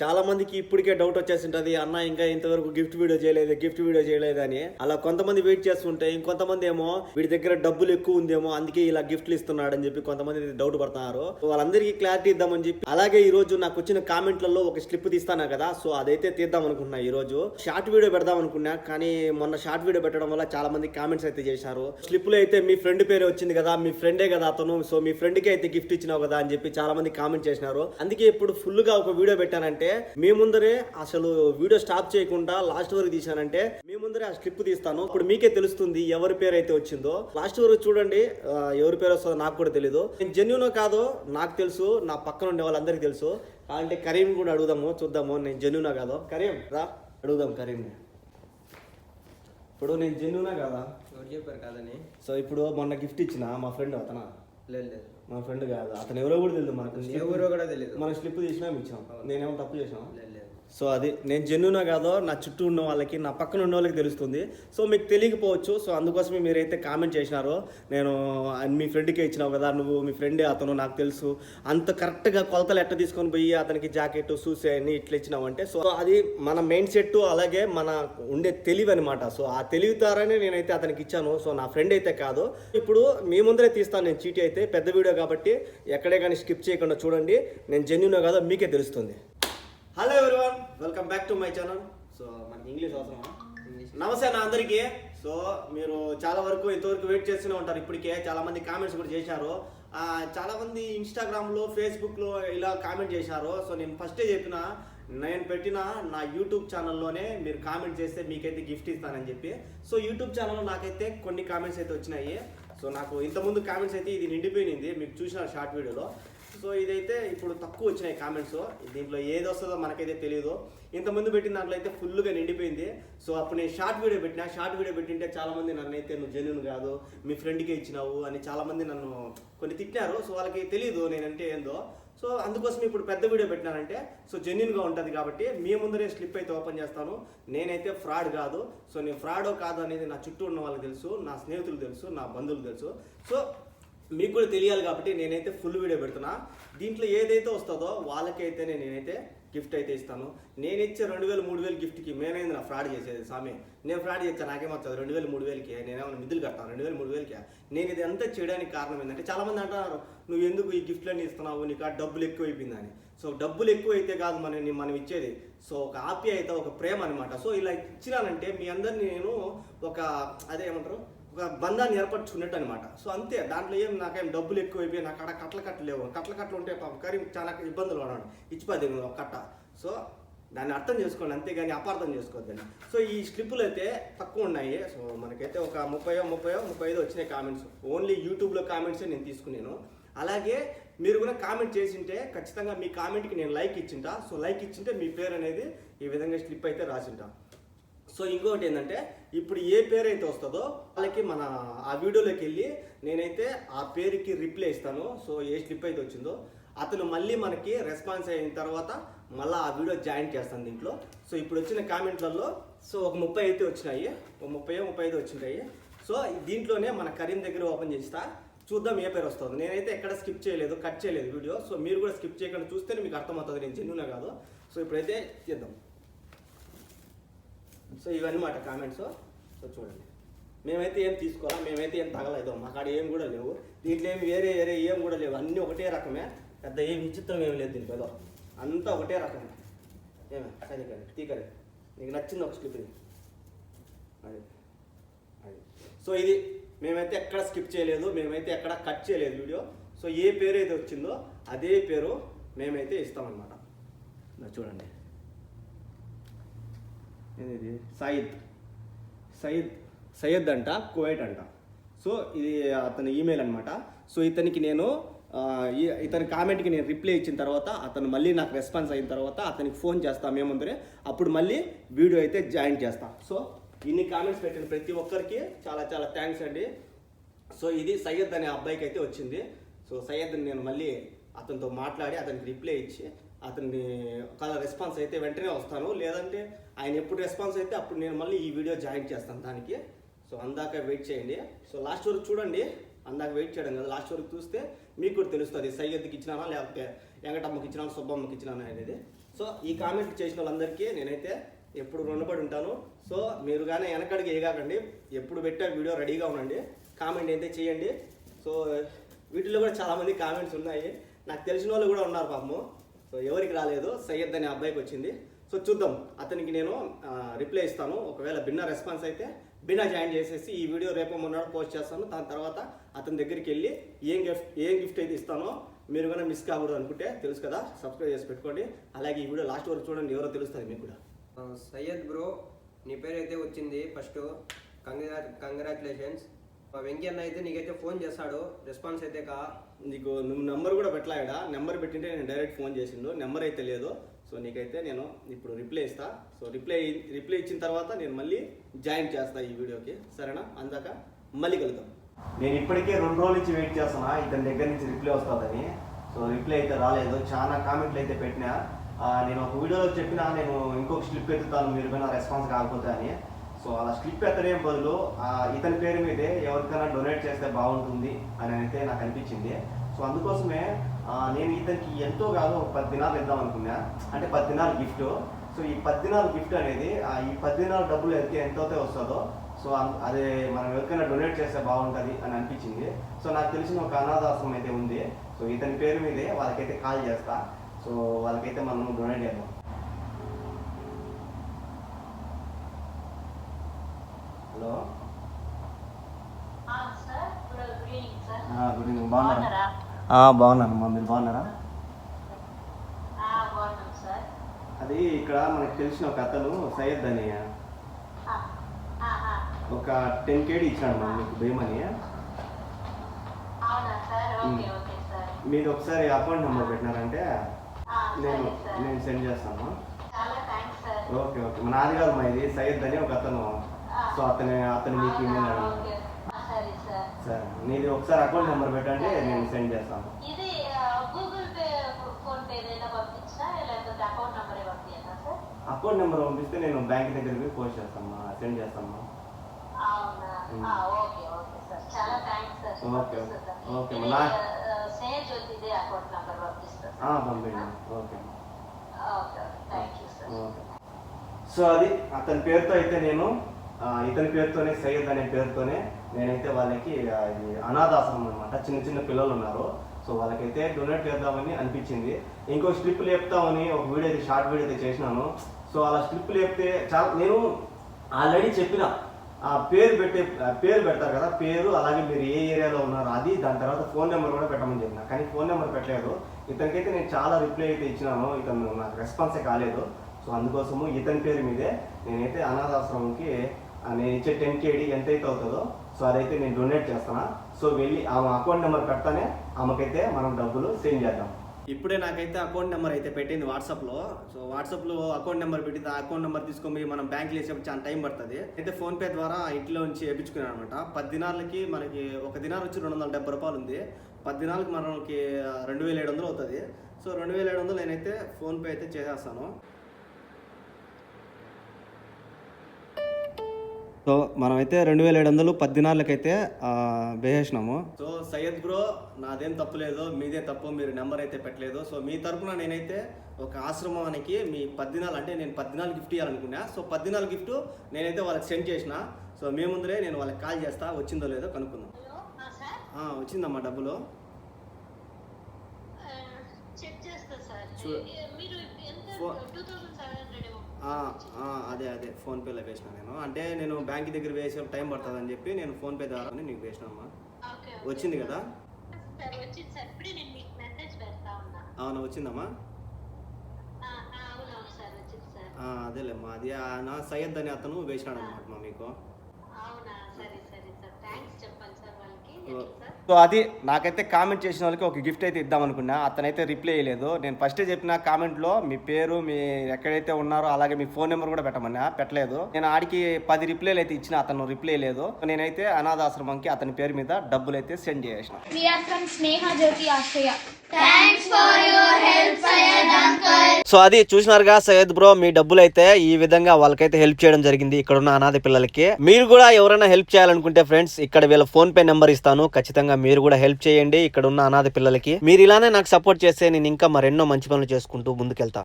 చాలా మందికి ఇప్పటికే డౌట్ వచ్చేసింటది అన్న ఇంకా ఇంతవరకు గిఫ్ట్ వీడియో చేయలేదు గిఫ్ట్ వీడియో చేయలేదు అని. అలా కొంతమంది వెయిట్ చేస్తుంటే ఇంకొంతమంది ఏమో వీడి దగ్గర డబ్బులు ఎక్కువ ఉందేమో అందుకే ఇలా గిఫ్ట్లు ఇస్తున్నాడు అని చెప్పి కొంతమంది డౌట్ పడుతున్నారు. వాళ్ళందరికీ క్లారిటీ ఇద్దామని చెప్పి అలాగే ఈ రోజు నాకు వచ్చిన కామెంట్లలో ఒక స్లిప్ తీస్తాను కదా సో అదైతే తీద్దాం అనుకున్నా ఈ రోజు. షార్ట్ వీడియో పెడదాం అనుకున్నా కానీ మొన్న షార్ట్ వీడియో పెట్టడం వల్ల చాలా మంది కామెంట్స్ అయితే చేశారు. స్లిప్లో అయితే మీ ఫ్రెండ్ పేరు వచ్చింది కదా మీ ఫ్రెండే కదా అతను సో మీ ఫ్రెండ్కి అయితే గిఫ్ట్ ఇచ్చినావు కదా అని చెప్పి చాలా మంది కామెంట్ చేసినారు. అందుకే ఇప్పుడు ఫుల్గా ఒక వీడియో పెట్టానంటే మీ ముందరే అసలు వీడియో స్టాప్ చేయకుండా లాస్ట్ వరకు తీశానంటే మీ ముందరే ఆ స్లిప్ తీస్తాను. ఇప్పుడు మీకే తెలుస్తుంది ఎవరి పేరు అయితే వచ్చిందో. లాస్ట్ వరకు చూడండి ఎవరి పేరు వస్తుందో నాకు కూడా తెలీదు. నేను జెన్యున్ కాదో నాకు తెలుసు నా పక్కన ఉండే వాళ్ళందరికీ తెలుసు. అంటే కరీం కూడా అడుగుదాము చూద్దాము. నేను జెన్యునా కాదో. కరీం రా. అడుగుదాం కరీం ఇప్పుడు నేను జెన్యునా కాదా? ఎవరు చెప్పారు కాదని? సో ఇప్పుడు మొన్న గిఫ్ట్ ఇచ్చిన మా ఫ్రెండ్ అతనా? లేదు లేదు. మా ఫ్రెండ్ కాదు. అతను ఎవరో కూడా తెలియదు మనకు ఎవరో కూడా తెలియదు మన స్లిప్ తీసినా ఇచ్చాం నేనేమో తప్పు చేసాం సో అది నేను జెన్యునా కాదో నా చుట్టూ ఉన్న వాళ్ళకి నా పక్కన ఉన్న వాళ్ళకి తెలుస్తుంది. సో మీకు తెలియకపోవచ్చు సో అందుకోసమే మీరైతే కామెంట్ చేసినారో నేను మీ ఫ్రెండ్కే ఇచ్చినావు కదా నువ్వు మీ ఫ్రెండే అతను నాకు తెలుసు. అంత కరెక్ట్గా కొలతలు ఎట్ట తీసుకొని పోయి అతనికి జాకెట్ షూస్ అన్ని ఇట్లా ఇచ్చినావు అంటే సో అది మన మెయిన్ సెట్ అలాగే మన ఉండే తెలివి అనమాట సో ఆ తెలివి ద్వారానే నేనైతే అతనికి ఇచ్చాను. సో నా ఫ్రెండ్ అయితే కాదు. ఇప్పుడు మీ ముందరే తీస్తాను నేను చీటీ అయితే పెద్ద వీడియో కాబట్టి ఎక్కడే కానీ స్కిప్ చేయకుండా చూడండి. నేను జెన్యునో కాదో మీకే తెలుస్తుంది. Hello everyone welcome back to my channel so మనకి ఇంగ్లీష్ అవసరమా? నమస్తే నా అందరికీ. సో మీరు చాలా వరకు ఇంతవరకు వెయిట్ చేస్తూనే ఉంటారు ఇప్పటికే. చాలా మంది కామెంట్స్ కూడా చేశారు. ఆ, చాలా మంది ఇన్స్టాగ్రామ్లో ఫేస్బుక్లో ఇలా కామెంట్ చేశారు. సో నేను ఫస్టే చెప్పిన నేను పెట్టిన నా యూట్యూబ్ ఛానల్లోనే మీరు కామెంట్ చేస్తే మీకైతే గిఫ్ట్ ఇస్తానని చెప్పి. సో యూట్యూబ్ ఛానల్లో నాకైతే కొన్ని కామెంట్స్ అయితే వచ్చినాయి. సో నాకు ఇంతకుముందు కామెంట్స్ అయితే ఇది నిండిపోయింది మీకు చూసిన షార్ట్ వీడియోలో సో ఇదైతే ఇప్పుడు తక్కువ వచ్చినాయి కామెంట్స్ దీంట్లో ఏది వస్తుందో మనకైతే తెలియదు ఇంతకుముందు పెట్టిన దాంట్లో అయితే ఫుల్గా నిండిపోయింది. సో అప్పుడు నేను షార్ట్ వీడియో పెట్టిన షార్ట్ వీడియో పెట్టింటే చాలామంది నన్ను అయితే నువ్వు జెన్యున్ కాదు మీ ఫ్రెండ్కే ఇచ్చినావు అని చాలామంది నన్ను కొన్ని తిట్టారు సో వాళ్ళకి తెలియదు నేనంటే ఏందో. సో అందుకోసం ఇప్పుడు పెద్ద వీడియో పెట్టినానంటే సో జెన్యున్గా ఉంటుంది కాబట్టి మీ ముందరే స్లిప్ అయితే ఓపెన్ చేస్తాను. నేనైతే ఫ్రాడ్ కాదు. సో నేను ఫ్రాడో కాదు అనేది నా చుట్టూ ఉన్న వాళ్ళకి తెలుసు నా స్నేహితులు తెలుసు నా బంధువులు తెలుసు. సో మీకు కూడా తెలియాలి కాబట్టి నేనైతే ఫుల్ వీడియో పెడుతున్నా. దీంట్లో ఏదైతే వస్తుందో వాళ్ళకైతే నేనైతే గిఫ్ట్ అయితే ఇస్తాను. నేను ఇచ్చే రెండు వేలు మూడు వేలు గిఫ్ట్కి నేనైంది నా ఫ్రాడ్ చేసేది. స్వామి నేను ఫ్రాడ్ చేస్తాను నాకేమొచ్చదు రెండు వేలు మూడు వేలకి నేనేమైనా మిద్దులు కడతాను రెండు వేలు మూడు వేలకి? నేను ఇది అంతా చేయడానికి కారణం ఏంటంటే చాలామంది అంటున్నారు నువ్వు ఎందుకు ఈ గిఫ్ట్లన్నీ ఇస్తున్నావు? నీకు ఆ డబ్బులు ఎక్కువ అయిపోయిందని సో డబ్బులు ఎక్కువ అయితే కాదు మనం మనం ఇచ్చేది. సో ఒక ఆప్యాయత ఒక ప్రేమ అనమాట సో ఇలా ఇచ్చినానంటే మీ అందరిని నేను ఒక అదే ఏమంటారు? ఒక బంధాన్ని ఏర్పరచుకున్నట్టు అనమాట సో అంతే దాంట్లో ఏం నాకేం డబ్బులు ఎక్కువైపోయి నాకు అక్కడ కట్ల కట్టలు లేవు. కట్ల కట్టలు ఉంటే పాప కరీం చాలా ఇబ్బందులు పడాడు. ఇచ్చిపోద్ది ఒక కట్ట. సో దాన్ని అర్థం చేసుకోండి అంతేగాని అపార్థం చేసుకోవద్దని సో ఈ స్లిప్పులు అయితే తక్కువ ఉన్నాయి. సో మనకైతే ఒక ముప్పయో ముప్పయో ముప్పై ఐదు వచ్చినాయి కామెంట్స్. ఓన్లీ యూట్యూబ్లో కామెంట్సే నేను తీసుకున్నాను. అలాగే మీరు కూడా కామెంట్ చేసింటే ఖచ్చితంగా మీ కామెంట్కి నేను లైక్ ఇచ్చింటా. సో లైక్ ఇచ్చింటే మీ పేరు అనేది ఈ విధంగా స్లిప్ అయితే రాసింటా. సో ఇంకొకటి ఏంటంటే ఇప్పుడు ఏ పేరు అయితే వస్తుందో వాళ్ళకి మన ఆ వీడియోలోకి వెళ్ళి నేనైతే ఆ పేరుకి రిప్లై ఇస్తాను. సో ఏ స్లిప్ అయితే వచ్చిందో అతను మళ్ళీ మనకి రెస్పాన్స్ అయిన తర్వాత మళ్ళీ ఆ వీడియో జాయిన్ చేస్తాను దీంట్లో. సో ఇప్పుడు వచ్చిన కామెంట్లలో సో ఒక ముప్పై అయితే వచ్చినాయి. ఒక ముప్పై ముప్పై ఐదు వచ్చినాయి సో దీంట్లోనే మన కరీం దగ్గర ఓపెన్ చేస్తా. చూద్దాం ఏ పేరు వస్తుంది. నేనైతే ఎక్కడ స్కిప్ చేయలేదు కట్ చేయలేదు వీడియో. సో మీరు కూడా స్కిప్ చేయకుండా చూస్తేనే మీకు అర్థమవుతుంది. నేను జెన్యునా కాదు. సో ఇప్పుడైతే చేద్దాం. సో ఇవన్నమాట కామెంట్స్. సో చూడండి. మేమైతే ఏం తీసుకోవాలా? మేమైతే ఏం తగలేదు. మా కాడ ఏం కూడా లేవు. దీంట్లో ఏం వేరే వేరే ఏం కూడా లేవు. అన్నీ ఒకటే రకమే. పెద్ద ఏం విచిత్రం ఏం లేదు దీంట్లో. ఏదో అంతా ఒకటే రకమే. ఏమే? సైనికని తీకరే నీకు నచ్చింది ఒక స్లిప్ అది. అది. సో ఇది మేమైతే ఎక్కడ స్కిప్ చేయలేదు. మేమైతే ఎక్కడ కట్ చేయలేదు వీడియో. సో ఏ పేరు అయితే వచ్చిందో అదే పేరు మేమైతే ఇస్తామన్నమాట. చూడండి. ఇది సయద్ సయద్ సయ్యద్ అంట కువైట్ అంట. సో ఇది అతని ఈమెయిల్ అనమాట సో ఇతనికి నేను ఇతని కామెంట్కి నేను రిప్లై ఇచ్చిన తర్వాత అతను మళ్ళీ నాకు రెస్పాన్స్ అయిన తర్వాత అతనికి ఫోన్ చేస్తా మేముందరే అప్పుడు మళ్ళీ వీడియో అయితే జాయిన్ చేస్తా. సో ఇన్ని కామెంట్స్ పెట్టిన ప్రతి ఒక్కరికి చాలా చాలా థ్యాంక్స్ అండి. సో ఇది సయ్యద్ అనే అబ్బాయికి అయితే వచ్చింది. సో సయ్యద్ నేను మళ్ళీ అతనితో మాట్లాడి అతనికి రిప్లై ఇచ్చి అతన్ని ఒకవేళ రెస్పాన్స్ అయితే వెంటనే వస్తాను. లేదంటే ఆయన ఎప్పుడు రెస్పాన్స్ అయితే అప్పుడు నేను మళ్ళీ ఈ వీడియో జాయిన్ చేస్తాను దానికి. సో అందాక వెయిట్ చేయండి. సో లాస్ట్ వరకు చూడండి. అందాక వెయిట్ చేయడం కదా. లాస్ట్ వరకు చూస్తే మీకు కూడా తెలుస్తుంది. సయ్యద్కి ఇచ్చినానా? లేకపోతే వెంకటమ్మకి ఇచ్చినా సుబ్బమ్మకి ఇచ్చినానా అనేది. సో ఈ కామెంట్ చేసిన వాళ్ళందరికీ నేనైతే ఎప్పుడు రుణపడి ఉంటాను. సో మీరు కానీ వెనకడికి ఏగాకండి ఎప్పుడు పెట్టే వీడియో రెడీగా ఉండండి. కామెంట్ అయితే చేయండి. సో వీటిలో కూడా చాలామంది కామెంట్స్ ఉన్నాయి. నాకు తెలిసిన వాళ్ళు కూడా ఉన్నారు పాపము. సో ఎవరికి రాలేదు సయ్యద్ అనే అబ్బాయికి వచ్చింది. సో చూద్దాం అతనికి నేను రిప్లై ఇస్తాను. ఒకవేళ భిన్న రెస్పాన్స్ అయితే బిన్నా జాయిన్ చేసేసి ఈ వీడియో రేపు మొన్నడు పోస్ట్ చేస్తాను. దాని తర్వాత అతని దగ్గరికి వెళ్ళి ఏం గిఫ్ట్ ఏం గిఫ్ట్ అయితే ఇస్తానో మీరు కూడా మిస్ కాకూడదు అనుకుంటే తెలుసు కదా సబ్స్క్రైబ్ చేసి పెట్టుకోండి. అలాగే ఈ వీడియో లాస్ట్ వరకు చూడండి ఎవరో తెలుస్తుంది మీకు కూడా. సయ్యద్ బ్రో నీ పేరు అయితే వచ్చింది ఫస్ట్ కంగ్రా కంగ్రాచులేషన్స్ వెంకీ అన్న అయితే నీకైతే ఫోన్ చేస్తాడు. రెస్పాన్స్ అయితే కా నీకు నువ్వు నెంబర్ కూడా పెట్టలేడా? నెంబర్ పెట్టింటే నేను డైరెక్ట్ ఫోన్ చేసిండు. నెంబర్ అయితే లేదు. సో నీకైతే నేను ఇప్పుడు రిప్లై ఇస్తా. సో రిప్లై రిప్లై ఇచ్చిన తర్వాత నేను మళ్ళీ జాయిన్ చేస్తా ఈ వీడియోకి. సరేనా? అందాక మళ్ళీ కలుద్దాం. నేను ఇప్పటికే రెండు రోజుల నుంచి వెయిట్ చేస్తున్నా. ఇతని దగ్గర నుంచి రిప్లై వస్తుందని. సో రిప్లై అయితే రాలేదు. చాలా కామెంట్లు అయితే పెట్టినా. నేను ఒక వీడియోలో చెప్పినా నేను ఇంకొక స్లిప్ ఎత్తుతాను. మీరు పైన రెస్పాన్స్ కాకపోతే అని. సో అలా స్లిప్ ఎత్తడం బదులు ఇతని పేరు మీదే ఎవరికైనా డొనేట్ చేస్తే బాగుంటుంది అని అయితే నాకు అనిపించింది. సో అందుకోసమే నేను ఇతనికి ఎంతో కాదు ఒక పది దినాలు ఇద్దాం అనుకున్నా. అంటే పది దినాలు గిఫ్ట్. సో ఈ పది దినాలు గిఫ్ట్ అనేది ఆ, ఈ పది దినాలు డబ్బులు ఎంత ఎంతైతే వస్తుందో సో అం- అదే మనం ఎవరికైనా డొనేట్ చేస్తే బాగుంటుంది అని అనిపించింది. సో నాకు తెలిసిన ఒక అనాథాశ్రమం అయితే ఉంది. సో ఇతని పేరు మీదే వాళ్ళకైతే కాల్ చేస్తా. సో వాళ్ళకైతే మనం డొనేట్ చేద్దాం. హలో? గుడ్ ఈవినింగ్ బాగున్నారా? బాగున్నాను అమ్మా. మీరు బాగున్నారా? అది ఇక్కడ మనకు తెలిసిన ఒక అతను సయ్యద్ అని. ఒక టెన్ కేడీ ఇచ్చాడు మా మీకు సార్? మీరు ఒకసారి అకౌంట్ నెంబర్ పెట్టినారంటే నేను నేను సెండ్ చేస్తాను. Okay okay. మన నాది కాదు మా ఇది సయ్యద్ అని ఒక అతను. సో అతని అతను మీకు ఓకే. ఆ, సరే నీది ఒకసారి అకౌంట్ నెంబర్ పెట్టండి నేను సెండ్ చేస్తాను. ఇది ఆ, గూగుల్ పే ఫోన్ పే ఏదైనా పంపించినా లేకపోతే అకౌంట్ నెంబరే పంపించాలా సార్? అకౌంట్ నెంబర్ పంపిస్తే నేను బ్యాంక్ దగ్గరికి పోస్ట్ చేస్తాను సెండ్ చేస్తాను. అవునా? ఉమ్. ఆ, ఓకే ఓకే సార్. చాలా థ్యాంక్స్ సార్. ఓకే, పంపిస్తా. ఓకే, ఇది, నా- ఆ, స్నేహ జ్యోతి ఇదే అకౌంట్ నెంబర్ పంపిస్తాను పంపించండి. Okay. Okay thank you sir. Okay. So అది అతని పేరుతో అయితే నేను ఇతని పేరుతోనే సయ్యద్ అనే పేరుతోనే నేనైతే వాళ్ళకి ఇది అనాథాశ్రమం అనమాట చిన్న చిన్న పిల్లలు ఉన్నారు. సో వాళ్ళకైతే డొనేట్ చేద్దామని అనిపించింది. ఇంకో స్ట్రిప్ లేపుతామని ఒక వీడియో అయితే షార్ట్ వీడియో అయితే చేసినాను. సో అలా స్ట్రిప్ లేపితే చాలా నేను ఆల్రెడీ చెప్పిన ఆ పేరు పెట్టే ఆ పేరు పెడతారు కదా పేరు అలాగే మీరు ఏ ఏరియాలో ఉన్నారో అది దాని తర్వాత ఫోన్ నెంబర్ కూడా పెట్టమని చెప్పిన. కానీ ఫోన్ నెంబర్ పెట్టలేదు. ఇతనికైతే నేను చాలా రిప్లై అయితే ఇచ్చినాను. ఇతను నాకు రెస్పాన్సే కాలేదు. సో అందుకోసము ఇతని పేరు మీదే నేనైతే అనాథాశ్రమంకి నేను ఇచ్చే టెన్ కేడి ఎంతైతే అవుతుందో సో అదైతే నేను డొనేట్ చేస్తాను. సో వెళ్ళి ఆమె అకౌంట్ నెంబర్ పెడతానే ఆమెకైతే మనం డబ్బులు సెండ్ చేద్దాం. ఇప్పుడే నాకైతే అకౌంట్ నెంబర్ అయితే పెట్టింది వాట్సాప్లో సో వాట్సాప్లో అకౌంట్ నెంబర్ పెట్టింది ఆ అకౌంట్ నెంబర్ తీసుకొని మనం బ్యాంక్లో వేసేప్పుడు చాలా టైం పడుతుంది. అయితే ఫోన్పే ద్వారా ఇంట్లో నుంచి వేయించుకున్నాను అనమాట పది దినాలకి మనకి ఒక దినాలు వచ్చి రెండు వందల డెబ్బై రూపాయలు ఉంది. పది దినాలకి మనకి రెండు వేల ఏడు వందలు అవుతుంది. సో రెండు వేల ఏడు వందలు నేనైతే ఫోన్పే అయితే చేసేస్తాను. సో మనమైతే రెండు వేల ఏడు వందలు పది దినాలకైతే వేసేసినాము సో సయ్యద్ బ్రో నాదేం తప్పు లేదు మీదే తప్పు మీరు నెంబర్ అయితే పెట్టలేదు. సో మీ తరపున నేనైతే ఒక ఆశ్రమానికి మీ పది దినాలు అంటే నేను పది దినాలు గిఫ్ట్ ఇవ్వాలనుకున్నా సో పది దినాల గిఫ్ట్ నేనైతే వాళ్ళకి సెండ్ చేసిన. సో మీ ముందరే నేను వాళ్ళకి కాల్ చేస్తా వచ్చిందో లేదో కనుక్కుందాం. హలో ఆ, సార్? ఆ, వచ్చిందమ్మా డబ్బులు. ఆ, చెక్ చేస్తా సార్. చూ- మీరు అదే అదే. ఫోన్పేలో వేసిన నేను. అంటే నేను బ్యాంక్ దగ్గర వేసే టైం పడుతుందని చెప్పి నేను ఫోన్పే ద్వారా నీకు వేసినామ్మా వచ్చింది కదా? అవునా వచ్చిందమ్మా? ఆ, అదేలేమ్మా. అది నా సయ్యద్ అని అతను వేసినాడు అనమాట మా మీకు. సో అది నాకైతే కామెంట్ చేసిన వాళ్ళకి ఒక గిఫ్ట్ అయితే ఇద్దాం అనుకున్నా. అతనైతే రిప్లై చేయలేదు. నేను ఫస్టే చెప్పిన కామెంట్లో మీ పేరు మీ ఎక్కడైతే ఉన్నారో అలాగే మీ ఫోన్ నెంబర్ కూడా పెట్టమన్నా. పెట్టలేదు. నేను ఆడికి పది రిప్లైలు అయితే ఇచ్చిన అతను రిప్లై లేదు. నేనైతే అనాథాశ్రమంకి అతని పేరు మీద డబ్బులు అయితే సెండ్ చేసిన. స్నేహ జ్యోతి ఆశ్రయ సో అది చూసినారుగా సయ్యద్ బ్రో మీ డబ్బులు అయితే ఈ విధంగా వాళ్ళకైతే హెల్ప్ చేయడం జరిగింది ఇక్కడ ఉన్న అనాథ పిల్లలకి. మీరు కూడా ఎవరైనా హెల్ప్ చేయాలనుకుంటే ఫ్రెండ్స్ ఇక్కడ వీళ్ళ ఫోన్ పే నెంబర్ ఇస్తాను. ఖచ్చితంగా మీరు కూడా హెల్ప్ చేయండి ఇక్కడ ఉన్న అనాథ పిల్లలకి. మీరు ఇలానే నాకు సపోర్ట్ చేస్తే నేను ఇంకా మరెన్నో మంచి పనులు చేసుకుంటూ ముందుకెళ్తా.